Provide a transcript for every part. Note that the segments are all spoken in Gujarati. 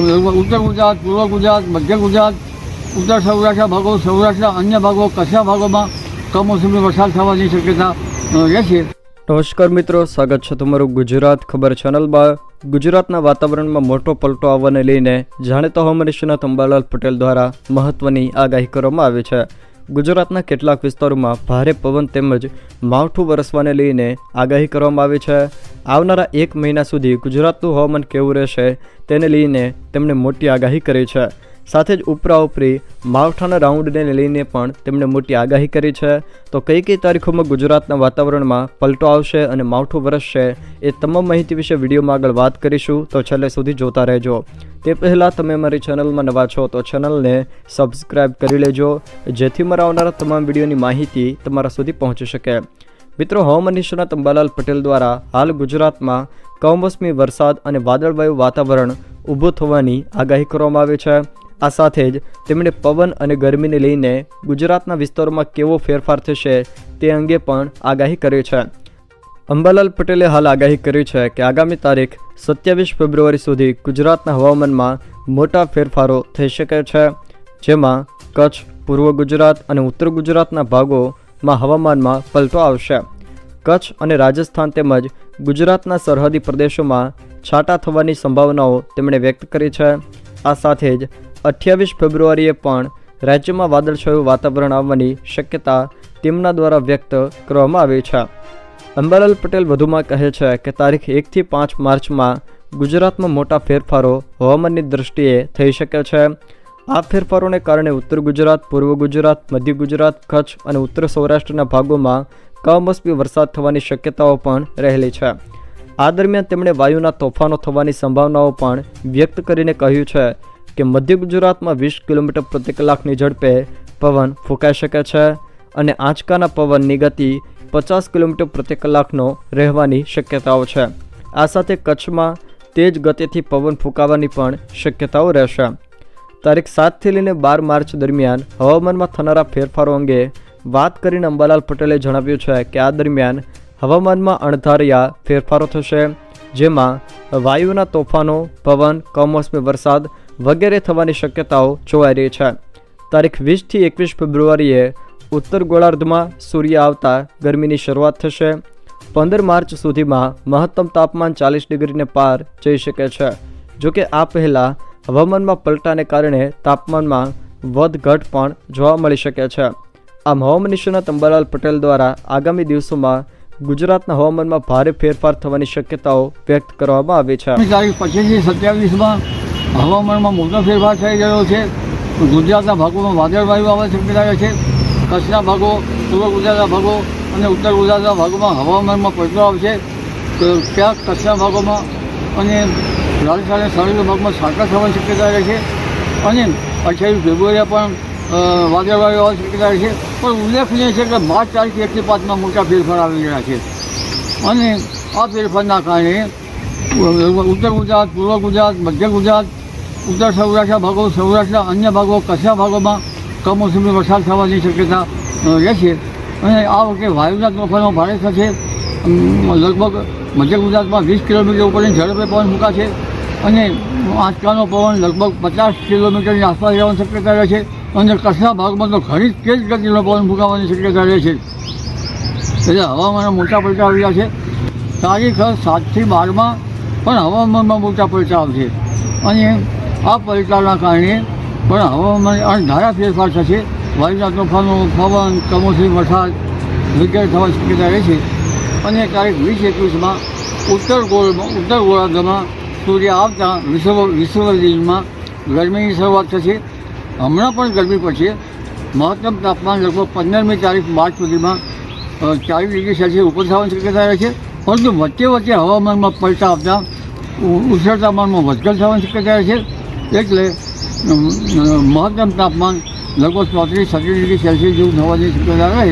ઉત્તર ગુજરાત, પૂર્વ ગુજરાત, મધ્ય ગુજરાત, ઉત્તર સૌરાષ્ટ્રના ભાગો સૌરાષ્ટ્રના અન્ય ભાગો, કચ્છના ભાગોમાં કમોસમી વરસાદ થવાની શક્યતા રહેશે નમસ્કાર મિત્રો, સ્વાગત છે તમારું ગુજરાત ખબર ચેનલમાં. ગુજરાતના વાતાવરણમાં મોટો પલટો આવવાને લઈને જાણીતા હવામાન નિષ્ણાત અંબાલાલ પટેલ દ્વારા મહત્વની આગાહી કરવામાં આવી છે. ગુજરાતના કેટલાક વિસ્તારોમાં ભારે પવન તેમજ માવઠું વરસવાને લઈને આગાહી કરવામાં આવી છે. આવનારા એક મહિના સુધી ગુજરાતનું હવામાન કેવું રહેશે તેને લઈને તેમણે મોટી આગાહી કરી છે. સાથે જ ઉપરા ઉપરી માવઠાના રાઉન્ડને લઈને પણ તેમણે મોટી આગાહી કરી છે. તો કઈ કઈ તારીખોમાં ગુજરાતના વાતાવરણમાં પલટો આવશે અને માવઠું વરસશે એ તમામ માહિતી વિશે વિડીયોમાં આગળ વાત કરીશું. તો છેલ્લે સુધી જોતા રહેજો. તે પહેલાં તમે મારી ચેનલમાં નવા છો તો ચેનલને સબસ્ક્રાઈબ કરી લેજો, જેથી મારા આવનારા તમામ વિડીયોની માહિતી તમારા સુધી પહોંચી શકે. મિત્રો, હવામાન નિષ્ણાત અંબાલાલ પટેલ દ્વારા હાલ ગુજરાતમાં કમોસમી વરસાદ અને વાદળવાયુ વાતાવરણ ઊભું થવાની આગાહી કરવામાં આવી છે. આ સાથે જ તેમણે પવન અને ગરમીને લઈને ગુજરાતના વિસ્તારોમાં કેવો ફેરફાર થશે તે અંગે પણ આગાહી કરી છે. અંબાલાલ પટેલે હાલ આગાહી કરી છે કે આગામી તારીખ સત્યાવીસ ફેબ્રુઆરી સુધી ગુજરાતના હવામાનમાં મોટા ફેરફારો થઈ શકે છે. જેમાં કચ્છ, પૂર્વ ગુજરાત અને ઉત્તર ગુજરાતના ભાગોમાં હવામાનમાં પલટો આવશે. કચ્છ અને રાજસ્થાન તેમજ ગુજરાતના સરહદી પ્રદેશોમાં છાંટા થવાની સંભાવનાઓ તેમણે વ્યક્ત કરી છે. આ સાથે જ અઠ્યાવીસ ફેબ્રુઆરીએ પણ રાજ્યમાં વાદળછાયું વાતાવરણ આવવાની શક્યતા તેમના દ્વારા વ્યક્ત કરવામાં આવી છે. અંબાલાલ પટેલ વધુમાં કહે છે કે તારીખ એકથી પાંચ માર્ચમાં ગુજરાતમાં મોટા ફેરફારો હવામાનની દ્રષ્ટિએ થઈ શકે છે. આ ફેરફારોને કારણે ઉત્તર ગુજરાત, પૂર્વ ગુજરાત, મધ્ય ગુજરાત, કચ્છ અને ઉત્તર સૌરાષ્ટ્રના ભાગોમાં કમોસમી વરસાદ થવાની શક્યતાઓ પણ રહેલી છે. આ દરમિયાન તેમણે વાયુના તોફાનો થવાની સંભાવનાઓ પણ વ્યક્ત કરીને કહ્યું છે કે મધ્ય ગુજરાતમાં વીસ કિલોમીટર પ્રતિ કલાકની ઝડપે પવન ફૂંકાઈ શકે છે અને આંચકાના પવનની ગતિ પચાસ કિલોમીટર પ્રતિ કલાકનો રહેવાની શક્યતાઓ છે. આ સાથે કચ્છમાં તેજ ગતિથી પવન ફૂંકાવાની પણ શક્યતાઓ રહેશે. તારીખ સાતથી લઈને બાર માર્ચ દરમિયાન હવામાનમાં થનારા ફેરફારો અંગે વાત કરીને અંબાલાલ પટેલે જણાવ્યું છે કે આ દરમિયાન હવામાનમાં અણધાર્યા ફેરફારો થશે, જેમાં વાયુના તોફાનો, પવન, કમોસમી વરસાદ વગેરે થવાની શક્યતાઓ જોવાઈ રહી છે. તારીખ વીસથી એકવીસ ફેબ્રુઆરીએ ઉત્તર ગોળાર્ધમાં સૂર્ય આવતા ગરમીની શરૂઆત થશે. પંદર માર્ચ સુધીમાં મહત્તમ તાપમાન ચાલીસ ડિગ્રીને પાર જઈ શકે છે. જોકે આ પહેલાં હવામાનમાં પલટાને કારણે તાપમાનમાં વધઘટ પણ જોવા મળી શકે છે. આમ હવામાન નિષ્ણાત અંબાલાલ પટેલ દ્વારા આગામી દિવસોમાં ગુજરાતના હવામાનમાં ભારે ફેરફાર થવાની શક્યતાઓ વ્યક્ત કરવામાં આવી છે. તારીખ પચીસથી સત્યાવીસમાં હવામાનમાં મોટો ફેરફાર થઈ ગયો છે. ગુજરાતના ભાગોમાં વાદળવાયુ આવવાની શક્યતા છે. કચ્છના ભાગો, પૂર્વ ગુજરાતના ભાગો અને ઉત્તર ગુજરાતના ભાગોમાં હવામાનમાં પલટો આવશે. ક્યાંક કચ્છના ભાગોમાં અને રાજસ્થાન અને સરહદી ભાગમાં સાંકળ થવાની શક્યતા રહે છે. અને અઠ્યાવીસ ફેબ્રુઆરીએ પણ વાદળવાળી આવવાની શક્યતા રહે છે. પણ ઉલ્લેખનીય છે કે બાર તારીખ એકથી પાંચમાં મોટા ફેરફાર આવી રહ્યા છે. અને આ ફેરફારના કારણે ઉત્તર ગુજરાત, પૂર્વ ગુજરાત, મધ્ય ગુજરાત, ઉત્તર સૌરાષ્ટ્રના ભાગો, સૌરાષ્ટ્રના અન્ય ભાગો, કચ્છના ભાગોમાં કમોસમી વરસાદ થવાની શક્યતા રહે છે. અને આ વખતે વાયુના તોફાનો ભારે થશે. લગભગ મધ્ય ગુજરાતમાં વીસ કિલોમીટર ઉપરની ઝડપે પવન ફૂંકાશે. અને આંચકાનો પવન લગભગ પચાસ કિલોમીટરની આસપાસ જવાની શક્યતા રહે છે અને કચ્છના ભાગમાં તો ઘણી તેજ ગતિનો પવન ફૂંકાવાની શક્યતા રહે છે. એટલે હવામાનમાં મોટા પલટા આવ્યા છે. તારીખ સાતથી બારમાં પણ હવામાનમાં મોટા પલટા આવશે અને આ પલટાના કારણે પણ હવામાન અણધારા ફેરફાર થશે. વાયુના તોફાનો, પવન, કમોસમી વરસાદ વગેરે થવાની શક્યતા રહે છે. અને તારીખ વીસ એકવીસમાં ઉત્તર ગોળમાં, ઉત્તર ગોળાર્ધમાં સૂર્ય આવતા વિશ્વ વિશ્વ દિનમાં ગરમીની શરૂઆત થશે. હમણાં પણ ગરમી પડશે. મહત્તમ તાપમાન લગભગ પંદરમી તારીખ માર્ચ સુધીમાં ચાલીસ ડિગ્રી સેલ્સિયસ ઉપર થવાની શક્યતા રહે છે. પરંતુ વચ્ચે વચ્ચે હવામાનમાં પલટા આવતા ઉ- ઉષ્ણ તાપમાનમાં વધઘટ થવાની શક્યતા રહે છે. એટલે મહત્તમ તાપમાન લગભગ ચોત્રીસ, છત્રીસ ડિગ્રી સેલ્સિયસ જેવું થવાની શક્યતા રહે.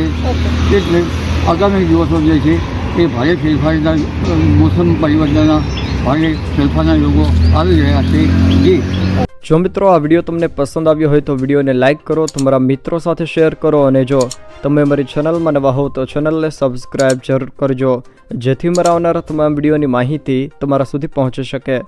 એટલે આગામી દિવસો જે છે, એ ભારે ફેરફારના મોસમ પરિવર્તનના ભારે ફેરફારના લોકો આવી રહ્યા છે. જી. જો મિત્રો આ વીડિયો તમને પસંદ આવ્યો હોય તો વિડીયોને લાઇક કરો, તમારા મિત્રો સાથે શેર કરો અને જો તમે મારી ચેનલમાં નવા હો તો ચેનલને સબસ્ક્રાઇબ જરૂર કરજો, જેથી મારા આવનારા તમામ વિડીયોની માહિતી તમારા સુધી પહોંચી શકે.